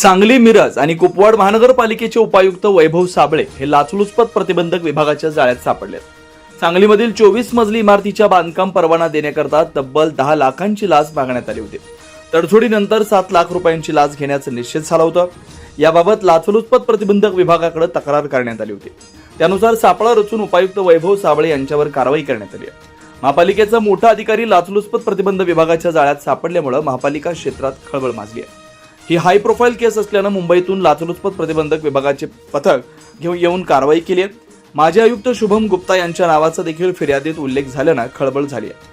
सांगली मिरज आणि कुपवाड महानगरपालिकेचे उपायुक्त वैभव साबळे हे लाचलुचपत प्रतिबंधक विभागाच्या जाळ्यात सापडले सांगलीमधील चोवीस मजली इमारतीच्या बांधकाम परवाना देण्याकरता तब्बल दहा लाखांची लाच मागण्यात आली होती. तडजोडीनंतर सात लाख रुपयांची लाच घेण्याचं निश्चित झालं होतं. याबाबत लाचलुचपत प्रतिबंधक विभागाकडे तक्रार करण्यात आली होती. त्यानुसार सापळा रचून उपायुक्त वैभव साबळे यांच्यावर कारवाई करण्यात आली आहे. महापालिकेचा मोठा अधिकारी लाचलुचपत प्रतिबंध विभागाच्या जाळ्यात सापडल्यामुळे महापालिका क्षेत्रात खळबळ माजली आहे. ही हाय प्रोफाईल केस असल्यानं मुंबईतून लाचलुचपत प्रतिबंधक विभागाचे पथक घेऊन येऊन कारवाई केली आहे. माजी आयुक्त शुभम गुप्ता यांच्या नावाचा देखील फिर्यादीत उल्लेख झाल्यानं खळबळ झाली आहे.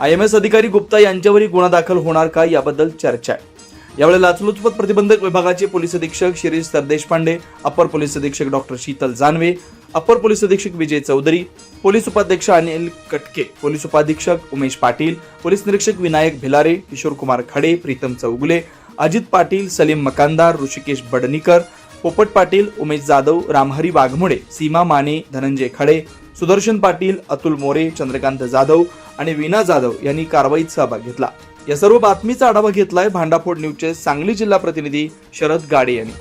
आय एम एस अधिकारी गुप्ता यांच्यावरही गुन्हा दाखल होणार का याबद्दल चर्चा आहे. यावेळी लाचलुचपत प्रतिबंधक विभागाचे पोलीस अधीक्षक शिरीष सरदेशपांडे अपर पोलीस अधीक्षक डॉक्टर शीतल जानवे अपर पोलीस अधीक्षक विजय चौधरी पोलीस उपाध्यक्ष अनिल कटके पोलीस उपाधीक्षक उमेश पाटील पोलीस निरीक्षक विनायक भिलारे किशोर कुमार खडे प्रीतम चौगुले अजित पाटील सलीम मकानदार ऋषिकेश बडनीकर पोपट पाटील उमेश जाधव रामहरी वाघमोडे सीमा माने धनंजय खडे सुदर्शन पाटील अतुल मोरे चंद्रकांत जाधव आणि वीणा जाधव यांनी कारवाईत सहभाग घेतला. या सर्व बातमीचा आढावा घेतलाय भांडाफोड न्यूजचे सांगली जिल्हा प्रतिनिधी शरद गाडे यांनी.